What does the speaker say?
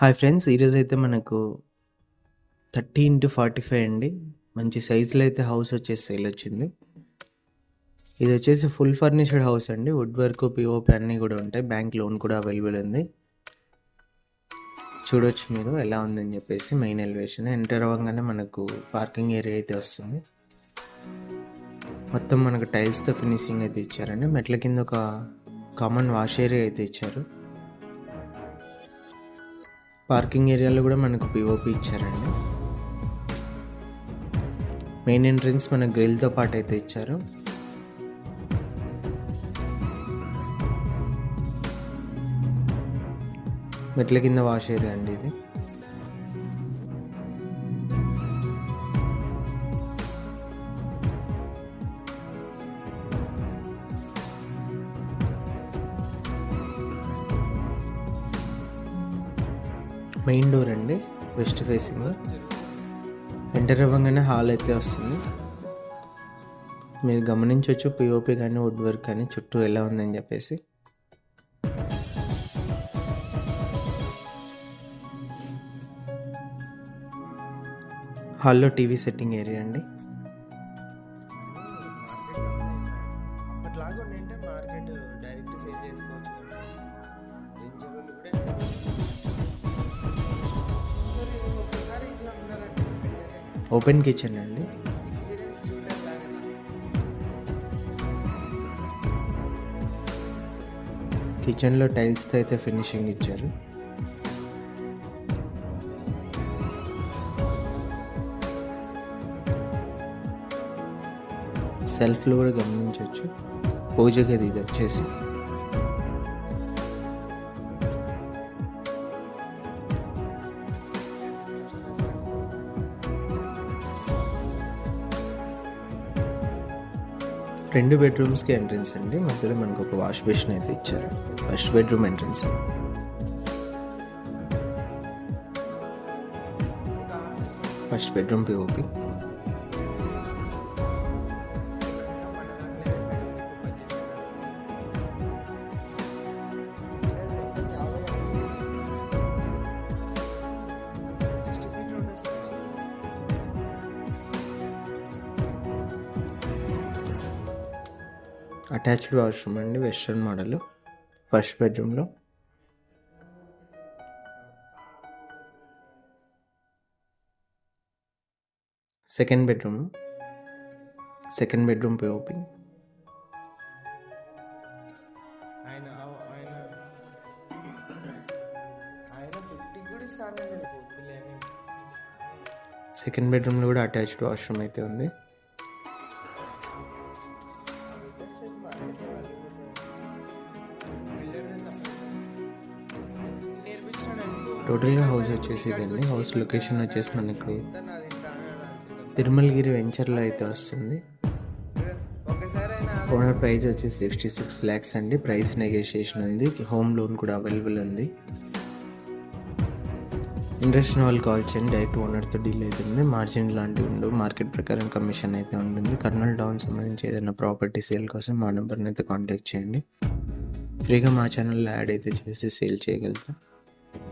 Hi friends ఈరోజు అయితే మనకు థర్టీ ఇంటూ ఫార్టీ ఫైవ్ అండి. మంచి సైజులో అయితే హౌస్ వచ్చేసి సేల్ వచ్చింది. ఇది వచ్చేసి ఫుల్ ఫర్నిష్డ్ హౌస్ అండి. వుడ్ వర్క్ పిఓపి అన్నీ కూడా ఉంటాయి. బ్యాంక్ లోన్ కూడా అవైలబుల్ ఉంది. చూడొచ్చు మీరు ఎలా ఉందని చెప్పేసి మెయిన్ ఎలివేషన్ ఎంటర్ అవ్వగానే మనకు పార్కింగ్ ఏరియా అయితే వస్తుంది. మొత్తం మనకు టైల్స్తో ఫినిషింగ్ అయితే ఇచ్చారండి. మెట్ల కింద ఒక కామన్ వాష్ ఏరియా అయితే ఇచ్చారు. పార్కింగ్ ఏరియాలో కూడా మనకు పిఓపి ఇచ్చారండి. మెయిన్ ఎంట్రన్స్ మన గ్రిల్తో పాటు అయితే ఇచ్చారు. మెట్ల కింద వాష్ ఏరియా అండి ఇది. మెయిన్ డోర్ అండి వెస్ట్ ఫేసింగ్. ఎంటర్ అవ్వగానే హాల్ అయితే వస్తుంది. మీరు గమనించవచ్చు పిఓపి కానీ వుడ్ వర్క్ కానీ చుట్టూ ఎలా ఉందని చెప్పేసి. హాల్లో టీవీ సెట్టింగ్ ఏరియా అండి. అప్పట్లాగా మార్కెట్ డైరెక్ట్ సేల్ చేసుకోవచ్చు. ఓపెన్ కిచెన్ అండి. కిచెన్లో టైల్స్తో అయితే ఫినిషింగ్ ఇచ్చారు. సెల్ఫ్లో కూడా గమనించవచ్చు. పూజ గది ఇది వచ్చేసి. రెండు బెడ్రూమ్స్కి ఎంట్రన్స్ అండి. మధ్యలో మనకు ఒక వాష్ బేసిన్ అయితే ఇచ్చారు. First bedroom entrance. First bedroom POP attached washroom అండి వెస్ట్రన్ మోడల్ ఫస్ట్ బెడ్రూమ్లో. Second bedroom second bedroom POP వద్దులేని second బెడ్రూమ్లో కూడా అటాచ్డ్ వాష్రూమ్ అయితే ఉంది. టోటల్గా హౌస్ వచ్చేసి ఇదండి హౌస్ లొకేషన్ వచ్చేసి మనకు తిరుమలగిరి వెంచర్లో అయితే వస్తుంది. ఓనర్ ప్రైస్ వచ్చి సిక్స్టీ సిక్స్ ల్యాక్స్ అండి. ప్రైస్ నెగోషియేషన్ ఉంది. హోమ్ లోన్ కూడా అవైలబుల్ ఉంది. ఇంట్రెస్ట్ వాళ్ళు కాల్ చేయండి. డైరెక్ట్ ఓనర్తో డీల్ అవుతుంది. మార్జిన్ లాంటివి ఉండవు. మార్కెట్ ప్రకారం కమిషన్ అయితే ఉంటుంది. కర్నూలు టౌన్ సంబంధించి ఏదైనా ప్రాపర్టీ సేల్ కోసం మా నెంబర్ని అయితే కాంటాక్ట్ చేయండి. ఫ్రీగా మా ఛానల్లో యాడ్ అయితే చేసి సేల్ చేయగలుగుతాం.